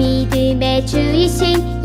믿음의 주이신